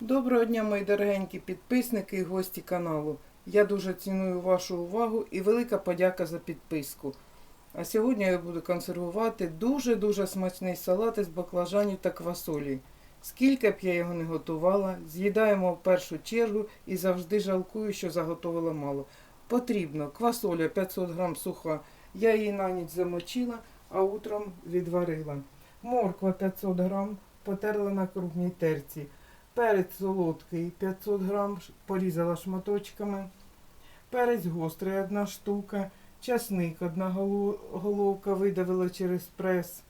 Доброго дня, мої дорогенькі підписники і гості каналу. Я дуже ціную вашу увагу і велика подяка за підписку. А сьогодні я буду консервувати дуже-дуже смачний салат із баклажанів та квасолі. Скільки б я його не готувала, з'їдаємо в першу чергу і завжди жалкую, що заготовила мало. Потрібно квасоля 500 грам суха. Я її на ніч замочила, а утром відварила. Морква 500 грам потерла на крупній терці. Перець солодкий 500 грам, порізала шматочками. Перець гострий одна штука. Часник одна головка видавила через прес.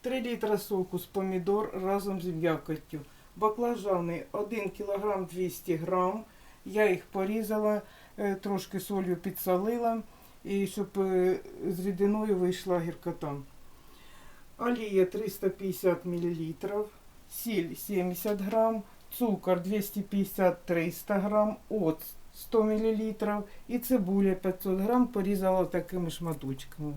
3 літра соку з помідор разом з м'якоттю. Баклажани 1 кг 200 грам. Я їх порізала, е, трошки солью підсолила, і щоб е, з рідиною вийшла гіркота. Олія 350 мл, сіль 70 грам, цукор 250-300 грам, оцт 100 мл і цибуля 500 грам порізала такими шматочками.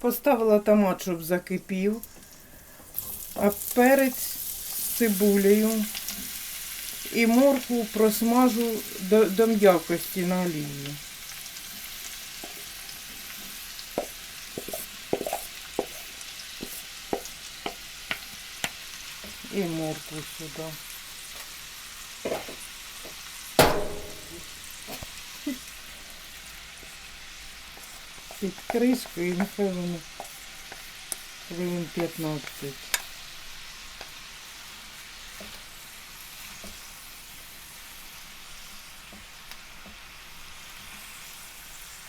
Поставила томат, щоб закипів, а перець з цибулею і моркву просмажу до, до м'якості на олії. І моркву сюди. Під кришкою і нехай воно хвилин 15.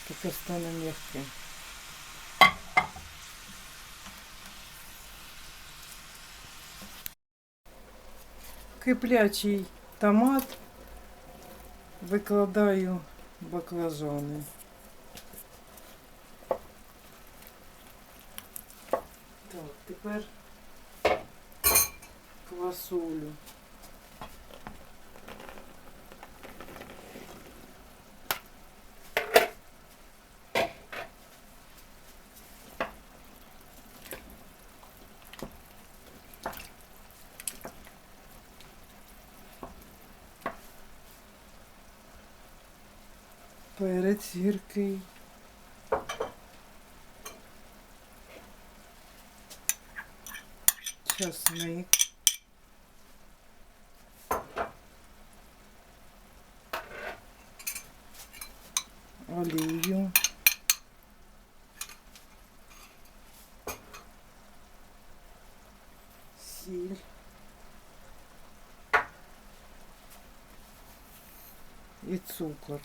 Таке стане м'яке. Киплячий томат викладаю баклажани. Так, тепер квасолю. Перець гіркий. Часник. Олію. Сіль. І цукор.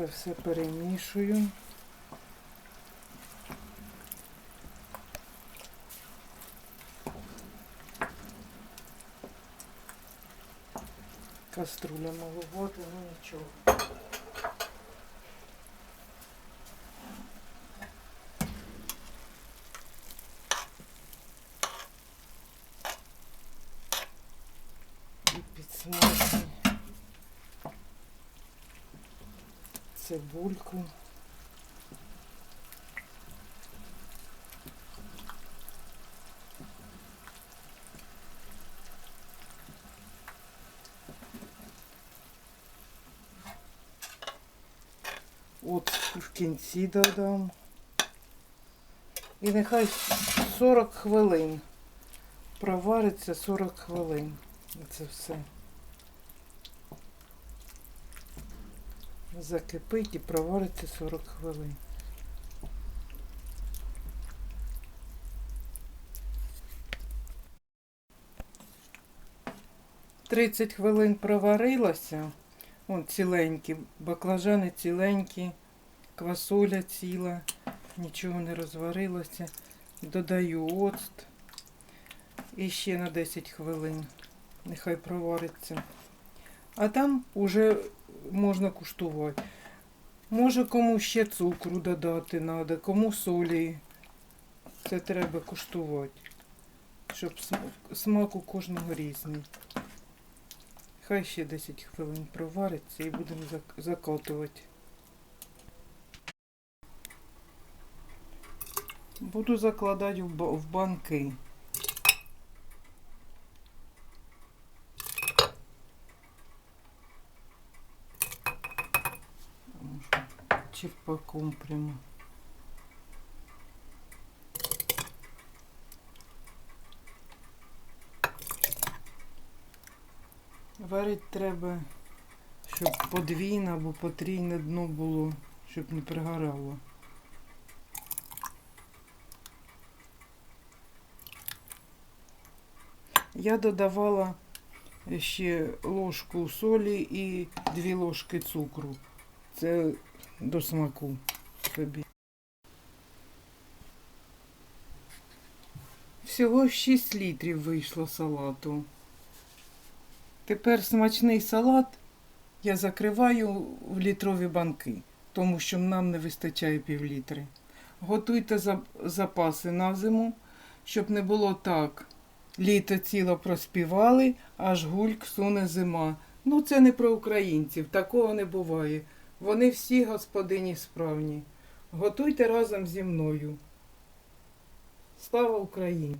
Це все перемішую. Каструля маловата, ну нічого. І підсмажую цибульку. От в кінці додам. І нехай 40 хвилин. Провариться 40 хвилин. Це все. Закипить і провариться 40 хвилин. Тридцять хвилин проварилося. Вон ціленькі, баклажани ціленькі, квасоля ціла, нічого не розварилося. Додаю оцт. І ще на 10 хвилин. Нехай провариться. А там уже можна куштувати. Може кому ще цукру додати треба, кому солі. Це треба куштувати. Щоб смак у кожного різний. Хай ще 10 хвилин провариться і будемо зак- закатувати. Буду закладати в банки. Тому що Черпаком прямо. Варити треба, щоб подвійне або потрійне дно було, щоб не пригорало. Я додавала ще ложку солі і дві ложки цукру. Це до смаку собі. Всього 6 літрів вийшло салату. Тепер смачний салат я закриваю в літрові банки, тому що нам не вистачає півлітри. Готуйте запаси на зиму, щоб не було так. Літо ціло проспівали, аж гульк суне зима. Ну, це не про українців, такого не буває. Вони всі господині справні. Готуйте разом зі мною. Слава Україні!